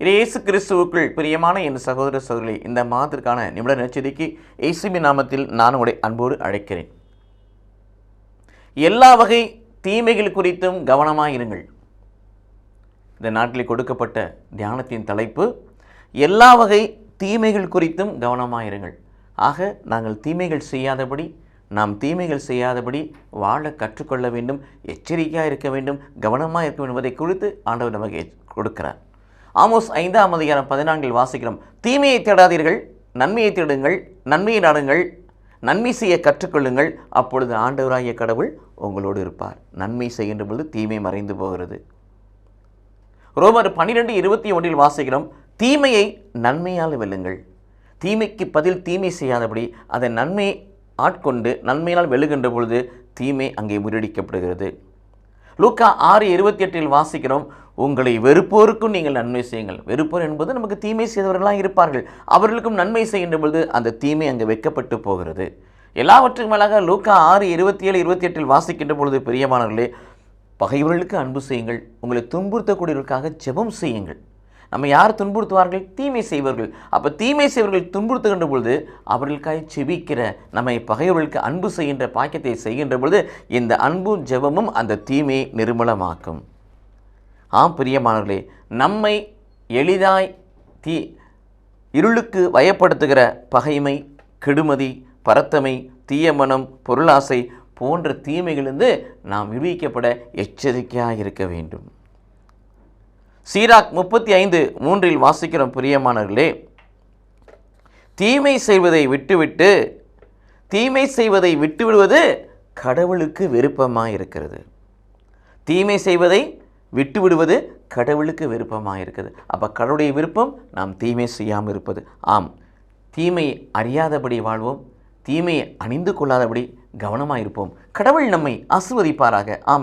இது இயேசு கிறிஸ்துவுக்குள் பிரியமான என் சகோதர சகோதரி இந்த மாதத்திற்கான நிமிட நச்சதிக்கு இயேசுமி நாமத்தில் நான் உடைய அன்போடு அழைக்கிறேன். எல்லா வகை தீமைகள் குறித்தும் கவனமாக இருங்கள். இந்த நாட்டில் கொடுக்கப்பட்ட தியானத்தின் தலைப்பு எல்லா வகை தீமைகள் குறித்தும் கவனமாக இருங்கள். ஆக நாங்கள் தீமைகள் செய்யாதபடி நாம் தீமைகள் செய்யாதபடி வாழ கற்றுக்கொள்ள வேண்டும் எச்சரிக்கையாக இருக்க வேண்டும் கவனமாக இருக்க வேண்டும் என்பதை குறித்து ஆண்டவர் நமக்கு கொடுக்கிறார். ஆமோஸ் ஐந்தாம் அதிகாரம் பதினான்கில் வாசிக்கிறோம். தீமையை தேடாதீர்கள் நன்மையை தேடுங்கள் நன்மையை நாடுங்கள் நன்மை செய்ய கற்றுக்கொள்ளுங்கள். அப்பொழுது ஆண்டவராகிய கடவுள் உங்களோடு இருப்பார். நன்மை செய்கின்ற பொழுது தீமை மறைந்து போகிறது. ரோமர் பன்னிரெண்டு இருபத்தி ஒன்றில் வாசிக்கிறோம். தீமையை நன்மையால் வெல்லுங்கள். தீமைக்கு பதில் தீமை செய்யாதபடி அதை நன்மை ஆட்கொண்டு நன்மையினால் வெல்லுகின்ற பொழுது தீமை அங்கே முறியடிக்கப்படுகிறது. லூக்கா ஆறு இருபத்தி எட்டில் வாசிக்கிறோம். உங்களை வெறுப்போருக்கும் நீங்கள் நன்மை செய்யுங்கள். வெறுப்போர் என்பது நமக்கு தீமை செய்தவர்களாக இருப்பார்கள். அவர்களுக்கும் நன்மை செய்கின்ற பொழுது அந்த தீமை அங்கே வைக்கப்பட்டு போகிறது. எல்லாவற்றுக்கும் மேலாக லூக்கா ஆறு இருபத்தி ஏழு இருபத்தி எட்டில் வாசிக்கின்ற பொழுது பெரியமானவர்களே பகைவர்களுக்கு அன்பு செய்யுங்கள். உங்களை துன்புறுத்தக்கூடியவர்களுக்காக ஜெபம் செய்யுங்கள். நம்ம யார் துன்புறுத்துவார்கள்? தீமை செய்வர்கள் அப்போ தீமை செய்வர்கள் துன்புறுத்துகின்ற பொழுது அவர்களுக்காக செபிக்கிற நம்மை பகைவர்களுக்கு அன்பு செய்கின்ற பாக்கியத்தை செய்கின்ற பொழுது இந்த அன்பும் ஜெபமும் அந்த தீமையை நிர்மலமாக்கும். ஆம் பிரியமானவர்களே நம்மை எளிதாய் தீ இருளுக்கு வயப்படுத்துகிற பகைமை கெடுமதி பரத்தமை தீயமனம் பொருளாசை போன்ற தீமைகளிலிருந்து நாம் விடுவிக்கப்பட எச்சரிக்கையாக இருக்க வேண்டும். சீராக் முப்பத்தி ஐந்து மூன்றில் வாசிக்கிறோம் பிரியமானவர்களே. தீமை செய்வதை விட்டுவிட்டு தீமை செய்வதை விட்டுவிடுவது கடவுளுக்கு விருப்பமாக இருக்கிறது தீமை செய்வதை விட்டுவிடுவது கடவுளுக்கு விருப்பமாக இருக்குது அப்போ கடவுளுடைய விருப்பம் நாம் தீமை செய்யாமல் இருப்பது. ஆம் தீமை அறியாதபடி வாழ்வோம் தீமையை அணிந்து கொள்ளாதபடி கவனமாக இருப்போம் கடவுள் நம்மை ஆசிர்வதிப்பாராக. ஆம்.